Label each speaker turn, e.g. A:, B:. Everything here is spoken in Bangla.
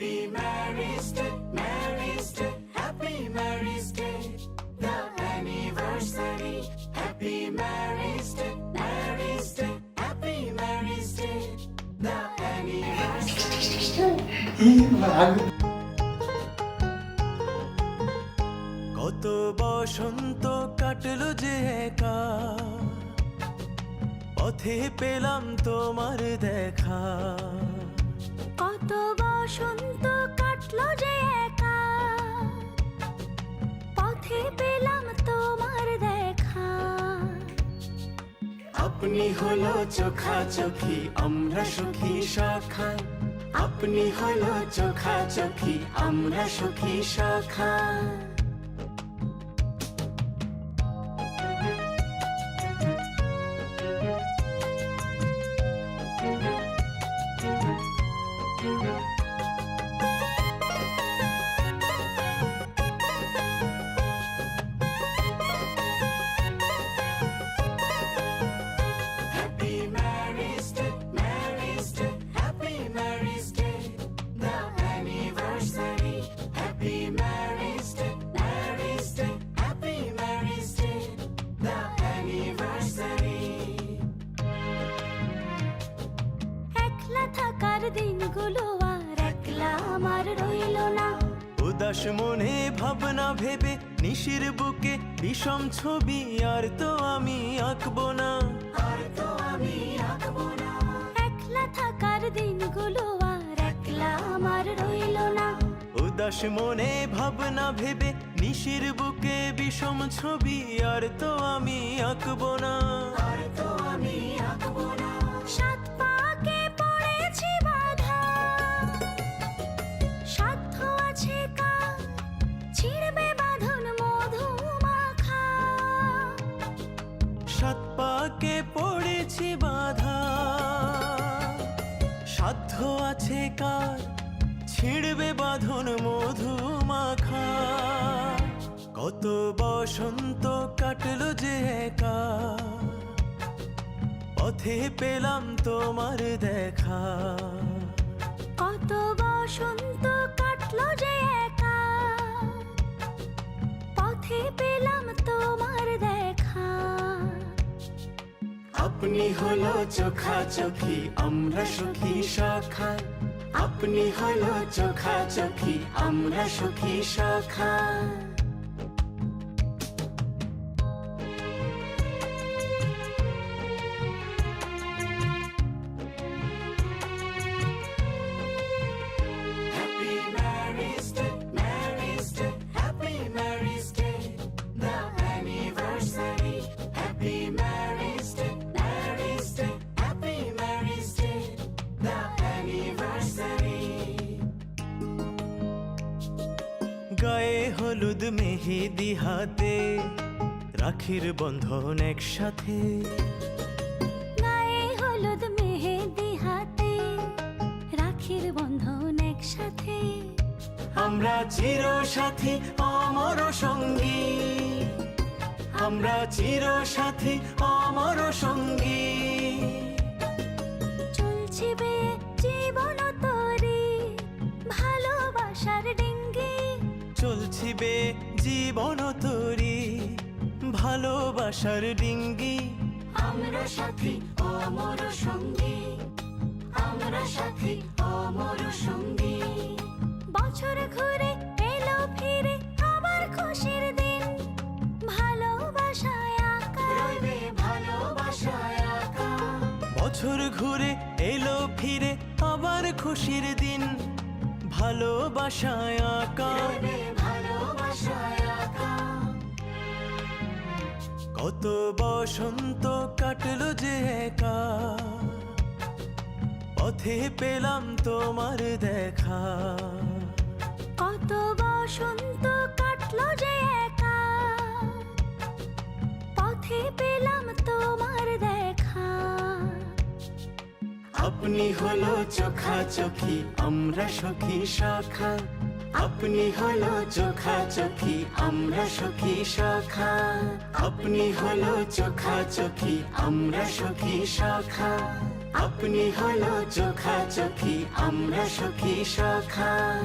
A: Happy Mary's Day, Mary's Day, Happy Mary's Day, the anniversary. Happy Mary's Day, Mary's Day, Happy Mary's Day, the anniversary.
B: কত বসন্ত কাটলো যে একা পথে পেলাম তোমার দেখা
C: কত বসন্ত
A: আপনি হলো চোখা চোখি আমরা সুখী সখা আপনি হলো চোখা চোখি আমরা সুখী সখা
C: আমার রইল না।
B: উদাস মনে ভাবনা ভেবে নিশির বুকে বিষম ছবি আর তো আমি আঁকবো না।
A: আর তো আমি আঁকবো না।
C: একলা থাকার দিনগুলো আর একলা আমার রইল না।
B: উদাস মনে ভাবনা ভেবে নিশির বুকে বিষম ছবি আর তো আমি আঁকবো না।
A: আর তো আমি আঁকবো না।
C: পাকে পড়েছি বাধা। সাধ্য আছে কার, ছিড়বে বাঁধন মধু মাখা।
B: কত বসন্ত কাটলো যে একা। পথে পেলাম তোমার দেখা।
C: কত বসন্ত কাটলো
A: আপনি হলো চোখা চোখি আমরা সুখী সখা আপনি হলো চোখা চোখি আমরা সুখী সখা
B: গায়ে হলুদ মেহেদি হাতে রাখির বন্ধন একসাথে।
C: গায়ে হলুদ মেহেদি হাতে রাখির বন্ধন একসাথে।
A: আমরা চির সাথী অমর সঙ্গী। আমরা চির সাথী অমর সঙ্গী।
C: চলছে
B: চলছি বে জীবন তরি ভালোবাসার ডিঙ্গি।
A: আমরা সাথী অমর সঙ্গী আমরা সাথী অমর সঙ্গী।
C: বছর ঘুরে এলো ফিরে আবার খুশির দিন ভালোবাসায় আঁকা।
A: রইবে ভালোবাসায় আঁকা।
B: বছর ঘুরে এলো ফিরে আবার খুশির দিন ভালোবাসায় আঁকা। কত বসন্ত কাটলো যে একা। পথে পেলাম তোমার দেখা।
C: কত বসন্ত কাটলো যে একা। পথে পেলাম তোমার দেখা।
A: আপনি হলো চোখা চোখি আমরা সখী সখা আপনি হলো চোখা চোখি আমরা সখী সখা। আপনি হলো চোখা চোখি আমরা সখী সখা। আপনি হলো চোখা চোখি আমরা সুখী সখা।